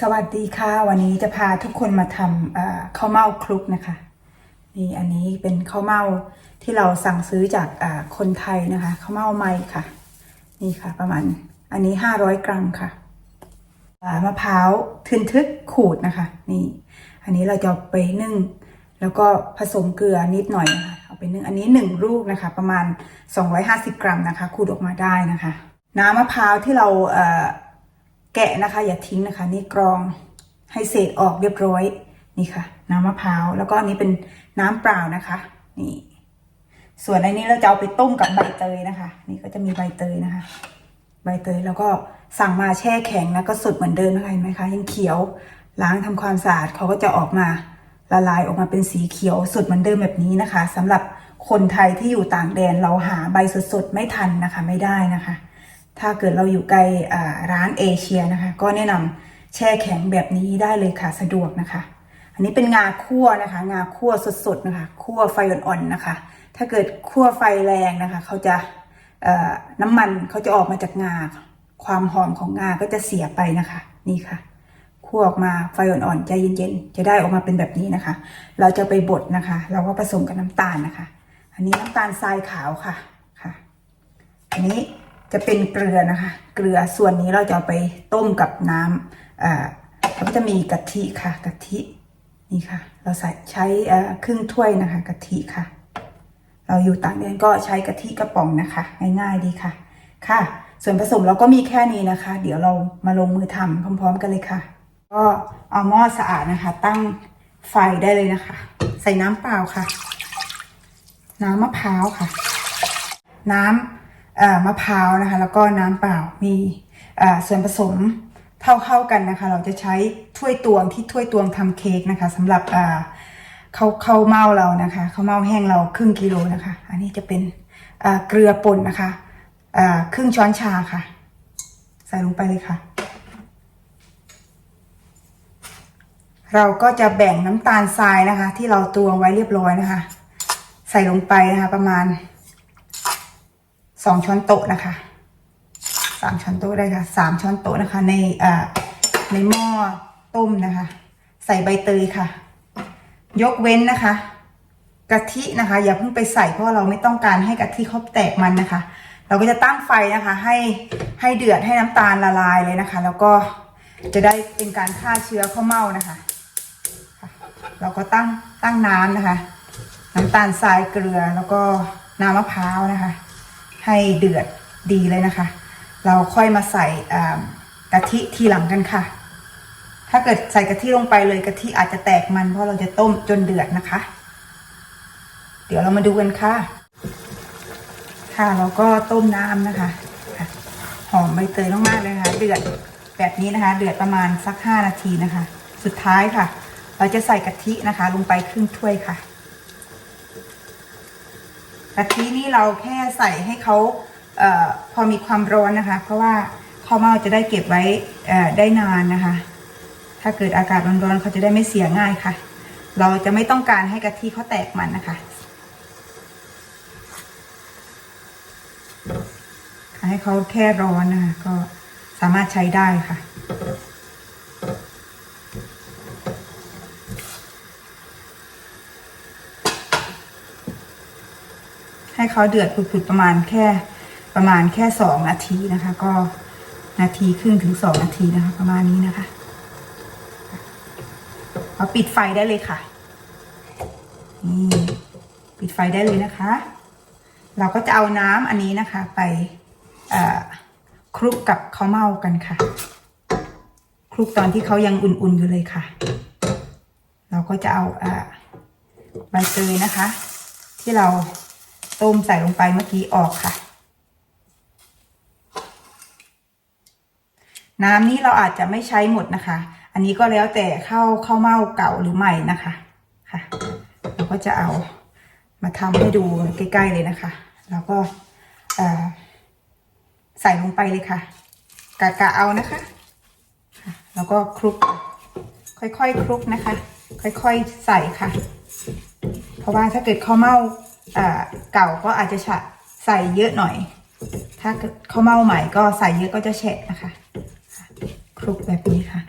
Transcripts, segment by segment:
สวัสดีค่ะ วันนี้จะพาทุกคนมาทำข้าวเม่าคลุกนะคะนี่อันนี้เป็นข้าวเม่าที่เราสั่งซื้อจากคนไทยนะคะข้าวเม่าไหมค่ะ นี่ค่ะ ประมาณอันนี้500กรัมค่ะมะพร้าวทึนทึกขูดนะคะ นี่ อันนี้เราจะเอาไปนึ่ง แล้วก็ผสมเกลือนิดหน่อยนะคะเอาไปนึ่งอันนี้หนึ่งลูกนะคะ ประมาณ250กรัมนะคะขูดออกมาได้นะคะ น้ำมะพร้าวที่เรา แกะนะคะ อย่าทิ้งนะคะ นี่กรองให้เศษออกเรียบร้อยนี่ค่ะ น้ำมะพร้าวแล้วก็อันนี้เป็นน้ำเปล่านะคะ นี่ ส่วนอันนี้เราจะเอาไปต้มกับใบเตยนะคะ นี่ก็จะมีใบเตยนะคะ ใบเตยแล้วก็สั่งมาแช่แข็งแล้วก็สดเหมือนเดิมนะคะเห็นไหมคะ ยังเขียวล้างทำความสะอาดเขาก็จะออกมาละลายออกมาเป็นสีเขียวสดเหมือนเดิมแบบนี้นะคะสำหรับคนไทยที่อยู่ต่างแดนเราหาใบสดๆไม่ทันนะคะ ไม่ได้นะคะ ถ้าเกิดเราอยู่ไกลร้านเอเชียนะคะ ก็แนะนำแช่แข็งแบบนี้ได้เลยค่ะสะดวกนะคะ อันนี้เป็นงาคั่วนะคะ งาคั่วสดๆนะคะคั่วไฟอ่อนๆนะคะ ถ้าเกิดคั่วไฟแรงนะคะเขาจะน้ำมันเขาจะออกมาจากงา ความหอมของงาก็จะเสียไปนะคะ นี่ค่ะคั่วออกมาไฟอ่อนๆใจเย็นๆ จะได้ออกมาเป็นแบบนี้นะคะ เราจะไปบดนะคะ เราก็ผสมกับน้ำตาลนะคะ อันนี้น้ำตาลทรายขาวค่ะค่ะ อันนี้ จะเป็นเกลือนะคะ เกลือส่วนนี้เราจะเอาไปต้มกับน้ำอ่าแล้วก็จะมีกะทิค่ะกะทินี่ค่ะ เราใส่ใช้ครึ่งถ้วยนะคะกะทิค่ะ เราอยู่ต่างแดนก็ใช้กะทิกระป๋องนะคะง่ายๆดีค่ะค่ะ ส่วนผสมเราก็มีแค่นี้นะคะ เดี๋ยวเรามาลงมือทำพร้อม ๆ กันเลยค่ะ ก็เอาหม้อสะอาดนะคะ ตั้งไฟได้เลยนะคะ ใส่น้ำเปล่าค่ะ น้ำมะพร้าวค่ะ น้ำ มะพร้าวนะคะ แล้วก็น้ำเปล่ามีส่วนผสมเท่าๆกันนะคะ เราจะใช้ถ้วยตวงที่ถ้วยตวงทำเค้กนะคะสำหรับเขาวข้าเมาเรานะคะเขาเมาแห้งเราครึ่งกิโลนะคะ อันนี้จะเป็นเกลือป่นนะคะครึ่งช้อนชาค่ะ ใส่ลงไปเลยค่ะ เราก็จะแบ่งน้ำตาลทรายนะคะ ที่เราตวงไว้เรียบร้อยนะคะ ใส่ลงไปนะคะ ประมาณ สองช้อนโต๊ะนะคะสามช้อนโต๊ะได้ค่ะสามช้อนโต๊ะนะคะ ในอ่าในหม้อต้มนะคะ ใส่ใบเตยค่ะ ยกเว้นนะคะกะทินะคะ อย่าเพิ่งไปใส่เพราะเราไม่ต้องการให้กะทิเขาแตกมันนะคะ เราก็จะตั้งไฟนะคะ ให้ให้เดือดให้น้ำตาลละลายเลยนะคะ แล้วก็จะได้เป็นการฆ่าเชื้อข้าวเม่านะคะค่ะเราก็ตั้งตั้งน้ำนะคะ น้ำตาลทรายเกลือแล้วก็น้ำมะพร้าวนะคะ ให้เดือดดีเลยนะคะ เราค่อยมาใส่กะทิทีหลังกันค่ะ ถ้าเกิดใส่กะทิลงไปเลยกะทิอาจจะแตกมันเพราะเราจะต้มจนเดือดนะคะ เดี๋ยวเรามาดูกันค่ะ ค่ะเราก็ต้มน้ำนะคะหอมใบเตยมากๆเลยนะคะเดือดแบบนี้นะคะ เดือดประมาณสักห้านาทีนะคะ สุดท้ายค่ะ เราจะใส่กะทินะคะ ลงไปครึ่งถ้วยค่ะ กะทินี่เราแค่ใส่ให้เขาเออพอมีความร้อนนะคะ เพราะว่าข้าวเม่าจะได้เก็บไว้เอ่อได้นานนะคะ ถ้าเกิดอากาศร้อนๆเขาจะได้ไม่เสียง่ายค่ะ เราจะไม่ต้องการให้กะทิเขาแตกมันนะคะให้เขาแค่ร้อนนะคะก็สามารถใช้ได้ค่ะ ให้เขาเดือดผุดๆประมาณแค่ประมาณแค่สองนาทีนะคะ ก็นาทีครึ่งถึงสองนาทีนะคะ ประมาณนี้นะคะเอาปิดไฟได้เลยค่ะนี่ปิดไฟได้เลยนะคะ เราก็จะเอาน้ำอันนี้นะคะ ไปคลุกกับข้าวเม่ากันค่ะคลุกตอนที่เขายังอุ่นๆอยู่เลยค่ะ เราก็จะเอาใบเตยนะคะ ที่เรา ต้มใส่ลงไปเมื่อกี้ออกค่ะ น้ำนี้เราอาจจะไม่ใช้หมดนะคะ อันนี้ก็แล้วแต่ข้าวข้าวเม่าเก่าหรือใหม่นะคะค่ะเราก็จะเอามาทำให้ดูใกล้ๆเลยนะคะ แล้วก็ใส่ลงไปเลยค่ะ กะกะเอานะคะ แล้วก็คลุก ค่อยๆคลุกนะคะ ค่อยๆใส่ค่ะ เพราะว่าถ้าเกิดข้าวเม่า เก่าก็อาจจะใส่เยอะหน่อย ถ้าเขาเมาใหม่ก็ใส่เยอะก็จะแฉะนะคะคลุกแบบนี้ค่ะ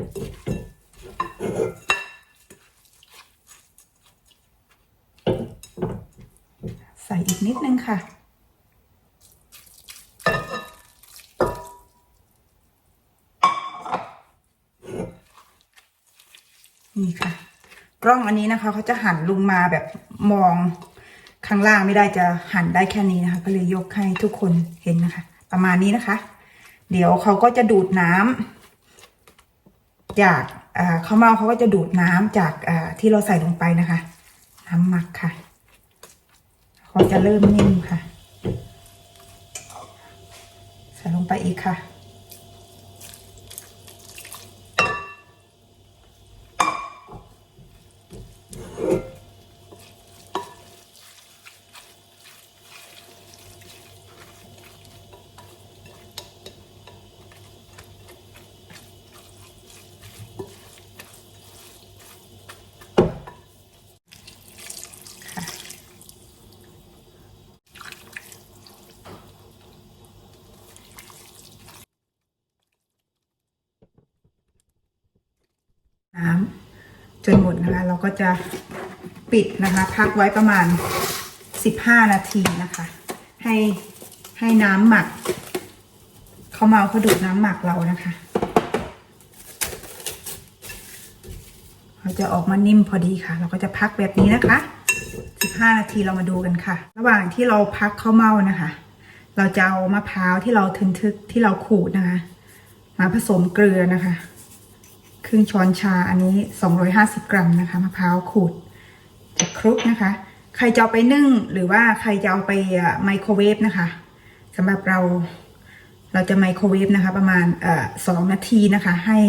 ใส่อีกนิดนึงค่ะ นี่ค่ะ กล้องอันนี้นะคะเขาจะหันลงมาแบบมอง ข้างล่างไม่ได้จะหั่นได้แค่นี้นะคะ ก็เลยยกให้ทุกคนเห็นนะคะ ประมาณนี้นะคะ เดี๋ยวเขาก็จะดูดน้ำจากข้าวเม่าเขาก็จะดูดน้ำจากที่เราใส่ลงไปนะคะ น้ำหมักค่ะเขาจะเริ่มนิ่มค่ะ ใส่ลงไปอีกค่ะ น้ำจนหมดนะคะ เราก็จะปิดนะคะ พักไว้ประมาณ 15 นาทีนะคะ ให้ให้น้ำหมักเขาวเมาเขาดูดน้ำหมักเรานะคะเขาจะออกมานิ่มพอดีค่ะ เราก็จะพักแบบนี้นะคะ 15 นาทีเรามาดูกันค่ะ ระหว่างที่เราพักข้าวเมานะคะ เราจะเอามะพร้าวที่เราทึนทึกที่เราขูดนะคะ มาผสมเกลือนะคะ ครึ่งช้อนชาอันนี้ 250 กรัมนะคะมะพร้าวขูดจะคลุกนะคะ ใครจะเอาไปนึ่งหรือว่าใครจะเอาไปไมโครเวฟนะคะสำหรับเราเราจะไมโครเวฟนะคะ ประมาณอสองนาทีนะคะ ให้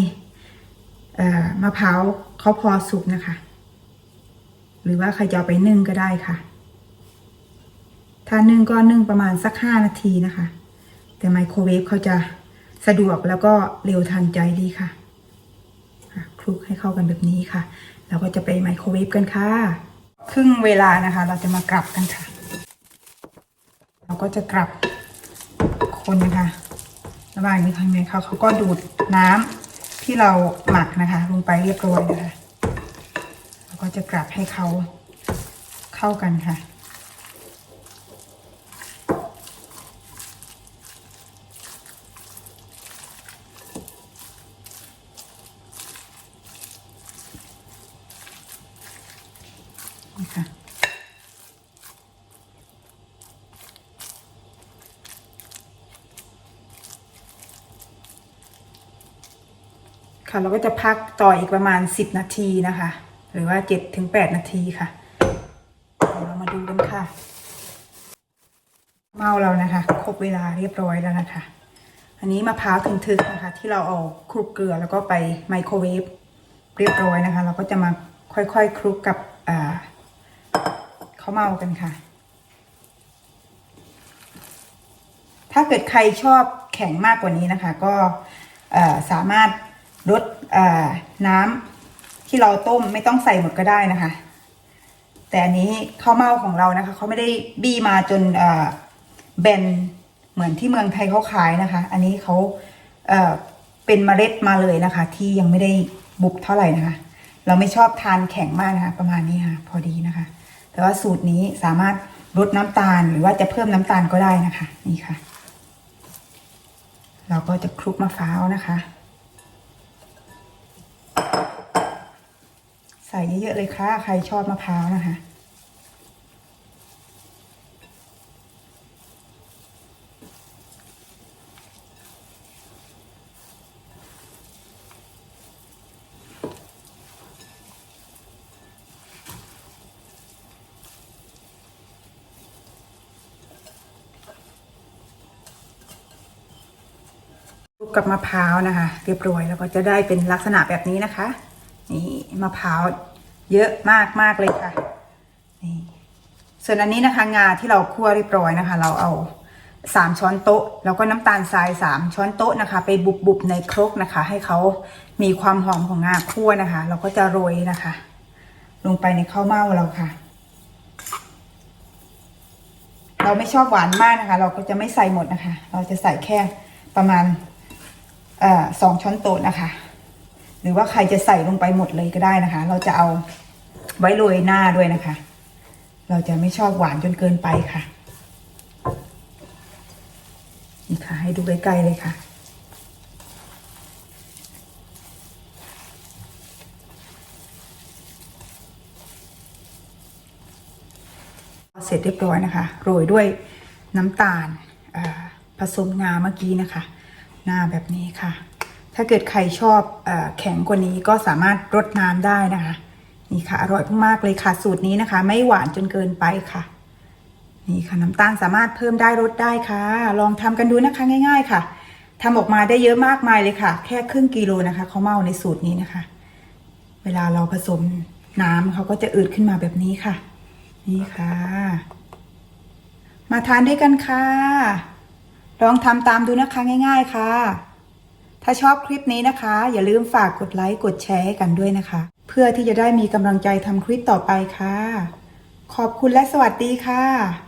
มะพร้าวเขาพอสุกนะคะ หรือว่าใครจะเอาไปนึ่งก็ได้ค่ะ ถ้านึ่งก็นึ่งประมาณสักห้านาทีนะคะ แต่ไมโครเวฟเขาจะสะดวกแล้วก็เร็วทันใจดีค่ะ ลุกให้เข้ากันแบบนี้ค่ะ เราก็จะไปไมโครเวฟกันค่ะ ครึ่งเวลานะคะ เราจะมากลับกันค่ะ เราก็จะกลับคนนะคะระหว่างนี้ทางนี้เขาเขาก็ดูดน้ำที่เราหมักนะคะ ลงไปเรียบร้อยนะคะเราก็จะกลับให้เขาเข้ากันค่ะ ค่ะค่ะเราก็จะพักต่ออีกประมาณ 10 นาทีนะคะ หรือว่า7ถึง8นาทีค่ะเรามาดูกันค่ะ เมาเรานะคะ ครบเวลาเรียบร้อยแล้วนะคะ อันนี้มะพร้าวถึงๆนะคะ ที่เราเอาคลุกเกลือแล้วก็ไปไมโครเวฟเรียบร้อยนะคะ เราก็จะมาค่อยๆคลุกกับ ข้าวเมากันค่ะ ถ้าเกิดใครชอบแข็งมากกว่านี้นะคะ ก็สามารถลดน้ำที่เราต้มไม่ต้องใส่หมดก็ได้นะคะ แต่อันนี้ข้าวเม่าของเรานะคะเขาไม่ได้บี้มาจนเอ่อแบนเหมือนที่เมืองไทยเขาขายนะคะ อันนี้เขาเเป็นเมล็ดมาเลยนะคะ ที่ยังไม่ได้บุบเท่าไหร่นะคะ เราไม่ชอบทานแข็งมากนะคะ ประมาณนี้ค่ะ พอดีนะคะ แต่ว่าสูตรนี้สามารถลดน้ำตาลหรือว่าจะเพิ่มน้ำตาลก็ได้นะคะ นี่ค่ะ เราก็จะคลุกมะพร้าวนะคะ ใส่เยอะๆเลยค่ะ ใครชอบมะพร้าวนะคะ กับมะพร้าวนะคะ เรียบร้อยแล้วก็จะได้เป็นลักษณะแบบนี้นะคะ นี่มะพร้าวเยอะมากมากเลยค่ะนี่ส่วนอันนี้นะคะ งาที่เราคั่วเรียบร้อยนะคะ เราเอาสามช้อนโต๊ะ แล้วก็น้ำตาลทรายสามช้อนโต๊ะนะคะ ไปบุบๆในครกนะคะ ให้เขามีความหอมของงาคั่วนะคะ เราก็จะโรยนะคะ ลงไปในข้าวเม่าเราค่ะ เราไม่ชอบหวานมากนะคะ เราก็จะไม่ใส่หมดนะคะ เราจะใส่แค่ประมาณ สองช้อนโต๊ะนะคะ หรือว่าใครจะใส่ลงไปหมดเลยก็ได้นะคะ เราจะเอาไว้โรยหน้าด้วยนะคะ เราจะไม่ชอบหวานจนเกินไปค่ะ นี่ค่ะ ให้ดูใกล้ๆเลยค่ะเสร็จเรียบร้อยนะคะ โรยด้วยน้ำตาลผสมงาเมื่อกี้นะคะ หน้าแบบนี้ค่ะ ถ้าเกิดใครชอบอแข็งกว่านี้ก็สามารถรดน้ำได้นะคะ นี่ค่ะ อร่อยมากๆเลยค่ะ สูตรนี้นะคะ ไม่หวานจนเกินไปค่ะ นี่ค่ะน้ำตาลสามารถเพิ่มได้ลดได้ค่ะ ลองทำกันดูนะคะง่าย ๆ ค่ะทำออกมาได้เยอะมากมายเลยค่ะ แค่ครึ่งกิโลนะคะเขาเมาในสูตรนี้นะคะ เวลาเราผสมน้ำเขาก็จะอืดขึ้นมาแบบนี้ค่ะ นี่ค่ะ มาทานด้วยกันค่ะ ลองทำตามดูนะคะง่าย ๆค่ะ ถ้าชอบคลิปนี้นะคะ อย่าลืมฝากกดไลค์กดแชร์ให้กันด้วยนะคะ เพื่อที่จะได้มีกำลังใจทำคลิปต่อไปค่ะ ขอบคุณและสวัสดีค่ะ